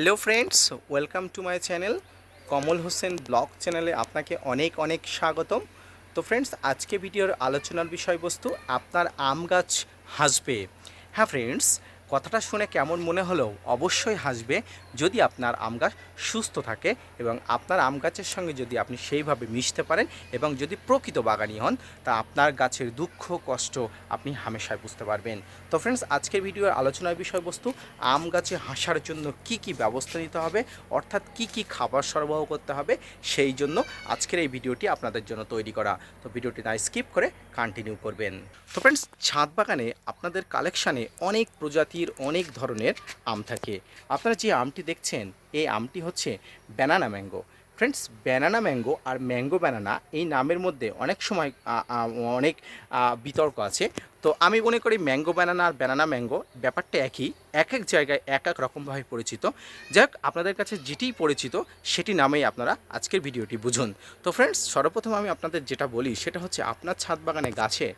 Hello friends, welcome to my channel Kamal Hossain blog চ্যানেলে আপনাকে অনেক অনেক স্বাগতম। তো ফ্রেন্ডস, আজকে ভিডিওর আলোচনার বিষয়বস্তু আপনার আম গাছ হাসবে। হ্যাঁ ফ্রেন্ডস কথাটা শুনে কেমন মনে হলো অবশ্যই হাসবে যদি আপনার আম গাছ সুস্থ থাকে এবং আপনার আম গাছের সঙ্গে যদি আপনি সেইভাবে মিশতে পারেন এবং যদি প্রকৃত বাগানি হন, তা আপনার গাছের দুঃখ, কষ্ট আপনি হামেশায় বুঝতে পারবেন। তো ফ্রেন্ডস আজকের ভিডিওর আলোচনার বিষয়বস্তু, আম গাছে হাসার জন্য কি কি ব্যবস্থা নিতে হবে, অর্থাৎ কি কি খাবার সরবরাহ করতে হবে, সেই জন্য আজকের এই ভিডিওটি আপনাদের জন্য তৈরি করা। তো ভিডিওটি না স্কিপ করে কন্টিনিউ করবেন। তো ফ্রেন্ডস ছাদ বাগানে আপনাদের কালেকশানে অনেক প্রজাতির অনেক ধরনের আম থাকে। আপনারা যে আমটি দেখছেন, এই আমটি হচ্ছে banana mango friends banana mango আর ম্যাঙ্গো ব্যানানা এই নামের মধ্যে অনেক সময় অনেক বিতর্ক আছে। তো আমি মনে করি ম্যাঙ্গো ব্যানানা আর ব্যানানা ম্যাঙ্গো ব্যাপারটা একই, এক এক জায়গায় এক এক রকমভাবে পরিচিত। যাক, আপনাদের কাছে যেটিই পরিচিত সেটি নামেই আপনারা আজকের ভিডিওটি বুঝুন। তো ফ্রেন্ডস সর্বপ্রথম আমি আপনাদের যেটা বলি সেটা হচ্ছে আপনার ছাদ বাগানে গাছে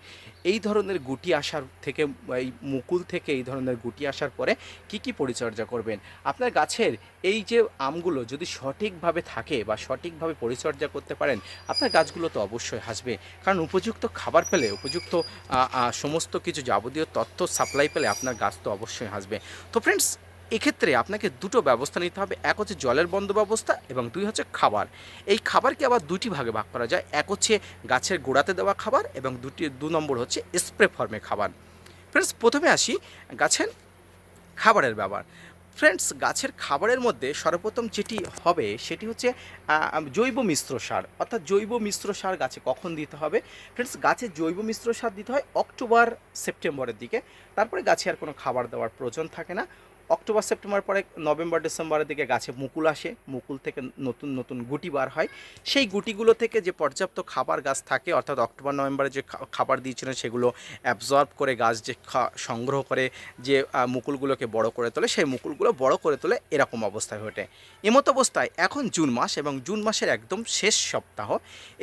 এই ধরনের গুটি আসার থেকে, এই মুকুল থেকে এই ধরনের গুটি আসার পরে কি কি পরিচর্যা করবেন? আপনার গাছের এই যে আমগুলো যদি সঠিকভাবে থাকে বা সঠিকভাবে পরিচর্যা করতে পারেন, আপনার গাছগুলো তো অবশ্যই হাসবে। কারণ উপযুক্ত খাবার পেলে, উপযুক্ত সমস্ত কিছু যাবতীয় তথ্য সাপ্লাই পেলে আপনার গাছ তো অবশ্যই হাসবে। তো ফ্রেন্ডস এক্ষেত্রে আপনাকে দুটো ব্যবস্থা নিতে হবে। এক হচ্ছে জলের বন্ধ ব্যবস্থা এবং দুই হচ্ছে খাবার। এই খাবারকে আবার দুটি ভাগে ভাগ করা যায়। এক হচ্ছে গাছের গোড়াতে দেওয়া খাবার এবং দুটি, দু নম্বর হচ্ছে স্প্রে ফর্মে খাবার। ফ্রেন্ডস প্রথমে আসি গাছের খাবারের ব্যাপার। ফ্রেন্ডস, গাছের খাবারের মধ্যে সর্বপ্রথম যেটি হবে সেটি হচ্ছে জৈব মিশ্র সার। অর্থাৎ জৈব মিশ্র সার গাছে কখন দিতে হবে? ফ্রেন্ডস, গাছে জৈব মিশ্র সার দিতে হয় অক্টোবর, সেপ্টেম্বরের দিকে। তারপরে গাছে আর কোনো খাবার দেওয়ার প্রয়োজন থাকে না। অক্টোবর, সেপ্টেম্বর পরে নভেম্বর, ডিসেম্বরের দিকে গাছে মুকুল আসে। মুকুল থেকে নতুন নতুন গুটি বার হয়। সেই গুটিগুলো থেকে যে পর্যাপ্ত খাবার গাছ থাকে, অর্থাৎ অক্টোবর, নভেম্বরে যে খাবার দিয়েছিলেন সেগুলো অ্যাবজর্ব করে গাছ যে সংগ্রহ করে, যে মুকুলগুলোকে বড় করে তোলে, সেই মুকুলগুলো বড় করে তোলে এরকম অবস্থায় ঘটে এমত অবস্থায় এখন জুন মাস এবং জুন মাসের একদম শেষ সপ্তাহ।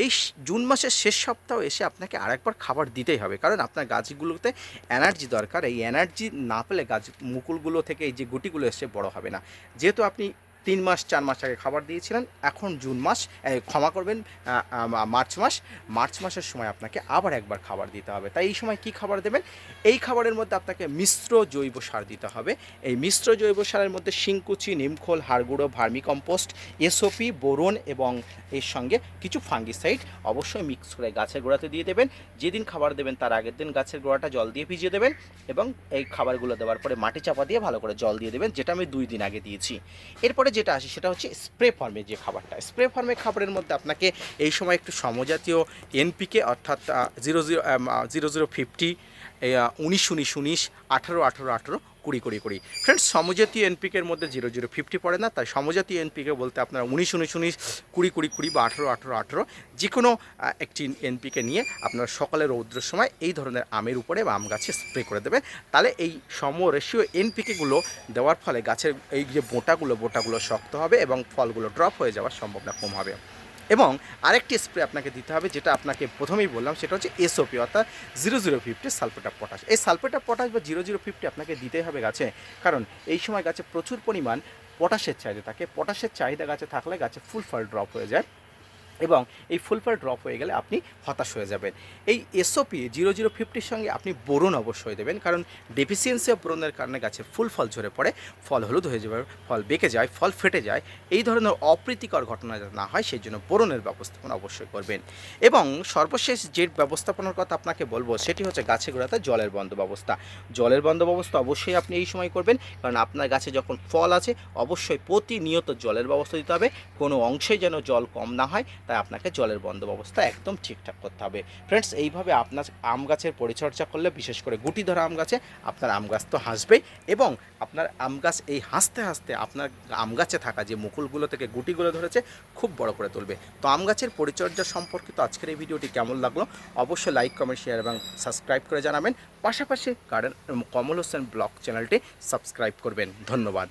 এই জুন মাসের শেষ সপ্তাহ এসে আপনাকে আরেকবার খাবার দিতেই হবে। কারণ আপনার গাছগুলোতে এনার্জি দরকার। এই এনার্জি না পেলে গাছ মুকুলগুলো থেকে এই যে গুটিগুলো এসছে বড় হবে না। যেহেতু আপনি তিন মাস, চার মাস আগে খাবার দিয়েছিলেন। এখন জুন মাস ক্ষমা করবেন মার্চ মাস। মার্চ মাসের সময় আপনাকে আবার একবার খাবার দিতে হবে। তাই এই সময় কি খাবার দেবেন? এই খাবারের মধ্যে আপনাকে মিশ্র জৈব সার দিতে হবে। এই মিশ্র জৈব সারের মধ্যে শিংকুচি, নিমখোল, হাড়গুঁড়ো ভার্মি কম্পোস্ট এসওপি, বোরন এবং এর সঙ্গে কিছু ফাঙ্গিসাইড অবশ্যই মিক্স করে গাছের গোড়াতে দিয়ে দেবেন। যেদিন খাবার দেবেন তার আগের দিন গাছের গোড়াটা জল দিয়ে ভিজিয়ে দেবেন এবং এই খাবারগুলো দেওয়ার পরে মাটি চাপা দিয়ে ভালো করে জল দিয়ে দেবেন, যেটা আমি দুই দিন আগে দিয়েছি। এরপরে যেটা আসে সেটা হচ্ছে স্প্রে ফর্মে যে খাবারটা। স্প্রে ফর্মে খাবারের মধ্যে আপনাকে এই সময় একটু সমজাতীয় এনপিকে অর্থাৎ zero zero zero zero fifty উনিশ উনিশ উনিশ, আঠারো আঠারো আঠারো কুড়ি কুড়ি কুড়ি। ফ্রেন্ডস সমজাতীয় এনপিকের মধ্যে জিরো জিরো ফিফটি পড়ে না, তাই সমজাতীয় এনপিকে বলতে আপনারা উনিশ উনিশ উনিশ, কুড়ি কুড়ি কুড়ি বা আঠারো, আঠেরো আঠেরো যে কোনো একটি এনপিকে নিয়ে আপনারা সকালে রৌদ্রের সময় এই ধরনের আমের উপরে বা আম গাছে স্প্রে করে দেবেন। তাহলে এই সম রেশিও এনপিকেগুলো দেওয়ার ফলে গাছের এই যে বোটাগুলো বোটাগুলো শক্ত হবে এবং ফলগুলো ড্রপ হয়ে যাওয়ার সম্ভাবনা কম হবে। এবং আরেকটি স্প্রে আপনাকে দিতে হবে, যেটা আপনাকে প্রথমেই বললাম, সেটা হচ্ছে এসওপি অর্থাৎ zero zero fifty sulphate of potash এই সালফেট অফ পটাশ বা জিরো জিরো ফিফটি আপনাকে দিতেই হবে গাছে, কারণ এই সময় গাছে প্রচুর পরিমাণ পটাশের চাহিদা থাকে। পটাশের চাহিদা গাছে থাকলে গাছে ফুল ফল ড্রপ হয়ে যায়। এবং এই ফুল ফল ড্রপ হয়ে গেলে আপনি হতাশ হয়ে যাবেন। এই এসওপি জিরো জিরো ফিফটির সঙ্গে আপনি বোরন অবশ্যই দেবেন, কারণ ডেফিসিয়েন্সি অফ বোরনের কারণে গাছে ফুল ফল ঝরে পড়ে, ফল হলুদ হয়ে যাবে, ফল বেঁকে যায়, ফল ফেটে যায়, এই ধরনের অপ্রীতিকর ঘটনা যাতে না হয়, সেই জন্য বোরনের ব্যবস্থাপনা অবশ্যই করবেন। এবং সর্বশেষ যে ব্যবস্থাপনার কথা আপনাকে বলব, সেটি হচ্ছে গাছে গোড়াতে জলের বন্ধ ব্যবস্থা। জলের বন্ধ ব্যবস্থা অবশ্যই আপনি এই সময় করবেন, কারণ আপনার গাছে যখন ফল আছে, অবশ্যই প্রতিনিয়ত জলের ব্যবস্থা দিতে হবে, কোনো অংশে যেন জল কম না হয় তাই আপনাকে জলের বন্ধ একদম ঠিকঠাক করতে হবে। ফ্রেন্ডস এইভাবে আপনার আম গাছের পরিচর্যা করলে, বিশেষ করে গুটি ধরা আম গাছে, আপনার আম গাছ তো হাসবেই এবং আপনার আম গাছ এই হাসতে হাসতে আপনার আম গাছে থাকা যে মুকুলগুলো থেকে গুটিগুলো ধরেছে, খুব বড় করে তুলবে। তো আম গাছের পরিচর্যা সম্পর্কিত আজকের এই ভিডিওটি কেমন লাগল? অবশ্যই লাইক কমেন্ট শেয়ার এবং সাবস্ক্রাইব করে জানাবেন। পাশাপাশি গার্ডেন কমল হোসেন ব্লগ চ্যানেলটি সাবস্ক্রাইব করবেন। ধন্যবাদ।